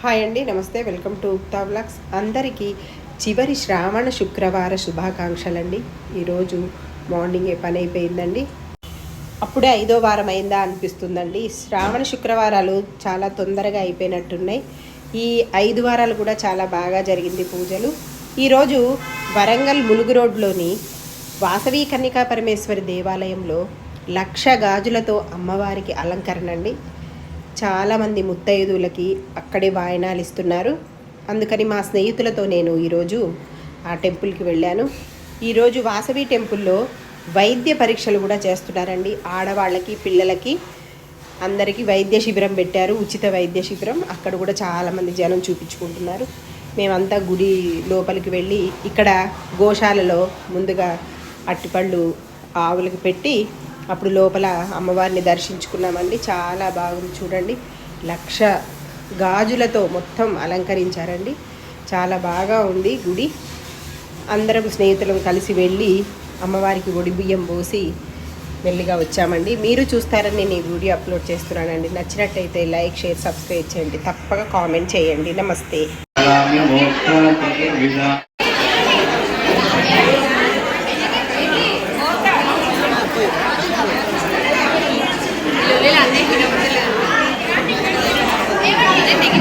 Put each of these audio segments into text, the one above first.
Hi అండి నమస్తే. Welcome to ఉక్తా blogs అందరికీ చివరి శ్రావణ శుక్రవార శుభాకాంక్షలండి. ఈరోజు మార్నింగ్ ఏ పని అయిపోయిందండి. అప్పుడే ఐదో వారం అయిందా అనిపిస్తుందండి. శ్రావణ శుక్రవారాలు చాలా తొందరగా అయిపోయినట్టున్నాయి. ఈ ఐదు వారాలు కూడా చాలా బాగా జరిగింది పూజలు. ఈరోజు వరంగల్ ములుగు రోడ్లోని వాసవి కన్నికా పరమేశ్వరి దేవాలయంలో లక్ష గాజులతో అమ్మవారికి అలంకరణ అండి చాలామంది ముత్తైదువులకి అక్కడే వాయనాలు ఇస్తున్నారు. అందుకని మా స్నేహితులతో నేను ఈరోజు ఆ టెంపుల్కి వెళ్ళాను. ఈరోజు వాసవి టెంపుల్లో వైద్య పరీక్షలు కూడా చేస్తున్నారండి. ఆడవాళ్ళకి పిల్లలకి అందరికీ వైద్య శిబిరం పెట్టారు. ఉచిత వైద్య శిబిరం. అక్కడ కూడా చాలామంది జనం చూపించుకుంటున్నారు. మేమంతా గుడి లోపలికి వెళ్ళి ఇక్కడ గోశాలలో ముందుగా అట్టిపళ్ళు ఆవులకి పెట్టి అప్పుడు లోపల అమ్మవారిని దర్శించుకున్నామండి. చాలా బాగుంది చూడండి. లక్ష గాజులతో మొత్తం అలంకరించారండి. చాలా బాగా ఉంది గుడి. అందరం స్నేహితులం కలిసి వెళ్ళి అమ్మవారికి ఒడి బియ్యం పోసి మెల్లిగా వచ్చామండి. మీరు చూస్తారని నేను ఈ వీడియో అప్లోడ్ చేస్తున్నానండి. నచ్చినట్టయితే లైక్ షేర్ సబ్స్క్రైబ్ చేయండి. తప్పక కామెంట్ చేయండి. నమస్తే. Vale,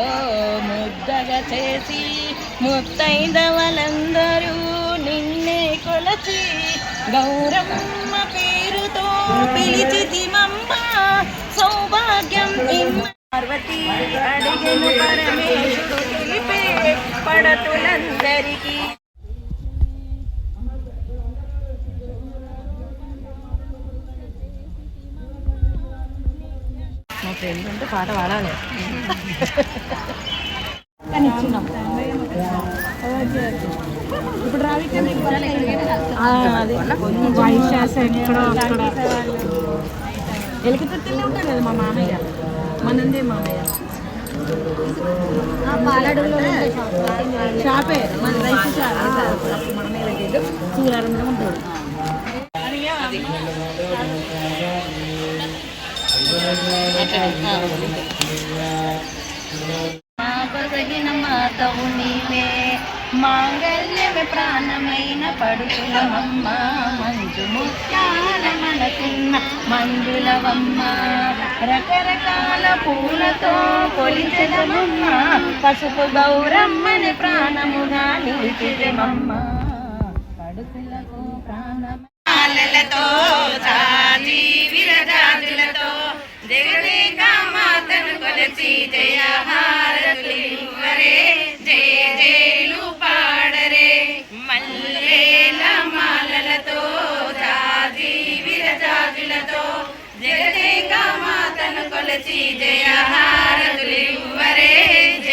ఓ ముద్దగా చేసి ముత్తైదవలందరూ నిన్నే కొలచి గౌరమ్మ పేరుతో పిలిచితిమమ్మ సౌభాగ్యం పార్వతి అడిగిన పరమేశుడు తెలిపే పడతులందరికీ. మా ఫ్రెండ్ ఉంటే పాట పాడాలి ఇప్పుడు రావి ఎలికి తొట్టిలో ఉంటాడు కదా మా మామయ్య మనందే మామయ్య షాపే మన రైతు షాప్ మామయ్య దగ్గర సూరారంలో ఉంటాడు మాకొసగిన మాతవు నీవే మాంగళ్యమే ప్రాణమైన పడుకులమమ్మ. మంజు ముత్యాల మనకున్న మంజులవమ్మ. రకరకాల పూలతో కొలిచెదమమ్మ పసుపు గౌరమ్మని ప్రాణముగా నిలిచిదమమ్మ పడుకులకు ప్రాణమ పాలలతో జగదేక మాతను కొలచి జయ హారతులివ్వరే జయ జయలు పాడరే. మల్లేల మాలలతో జాతి విరజాజులతో జగదేక మాతను కొలచి జయ హారతులివ్వరే జయ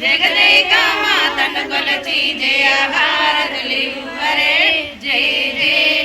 జగదేక మాతను కొలచి జయ భారతులివ్వరే జయ జయ